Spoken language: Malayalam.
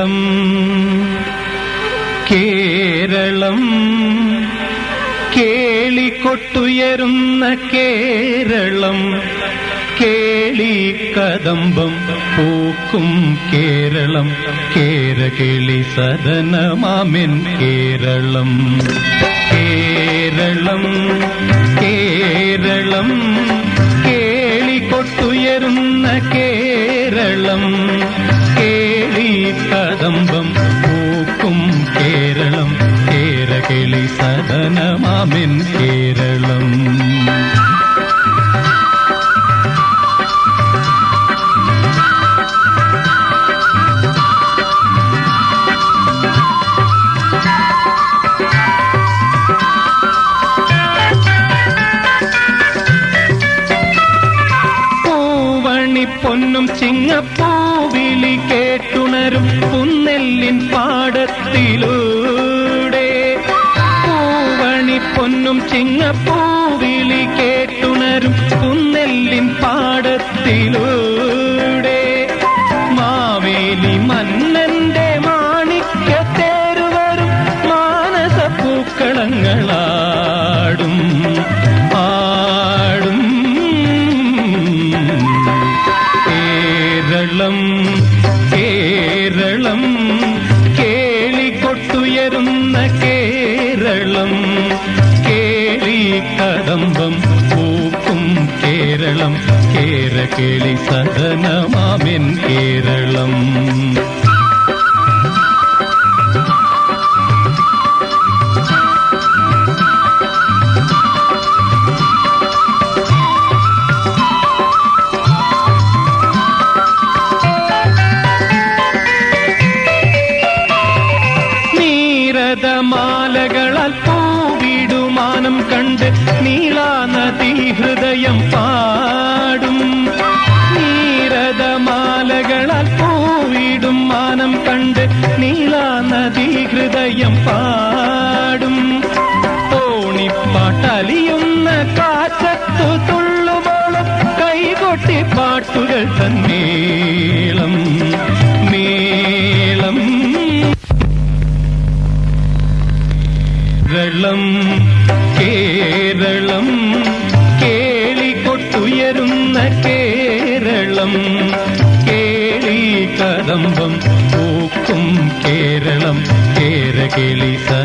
കേരളം കേരളം. കേളിക്കൊട്ടുയരുന്ന കേരളം കേളി കദംബം പൂക്കും കേരളം. കേരകേളി സദനമാമിൻ കേരളം. കേരളം കേരളം. കേളിക്കൊട്ടുയരുന്ന കേരളം கதம்பம் பூக்கும் கேரளம் கேரகிளை சதனமாமின் கேரளம். பொன்னும் சிங்கப்பூ കേട്ടുണരും പുന്നെല്ലിൻ പാടത്തിലൂടെ. പൂവണി പൊന്നും ചിങ്ങപ്പൂവിളി കേട്ടുണരും പുന്നെല്ലിൻ പാടത്തിലൂടെ. മാവേലി മന്നന്റെ മാണിക്യ തേരുവരും മാനസപ്പൂക്കളങ്ങളാടും കേരളം കേരകേളി സദനമാമിൻ കേരളം നീരതമാലകളാൽ പൂവിടുമാനം കണ്ട് നീളാ നദീ ഹൃദയം പാടും തോണിപ്പാട്ടലിയുന്ന കാറ്റത്തു തുള്ളുമോളും കൈകൊട്ടി പാട്ടുകൾ തന്നെ മേളം. കേരളം കേരളം കേളികൊട്ടുയരുന്ന കേരളം കേളി കദംബം പൂക്കും കേരളം കേരകിളി സദനമാവിൻ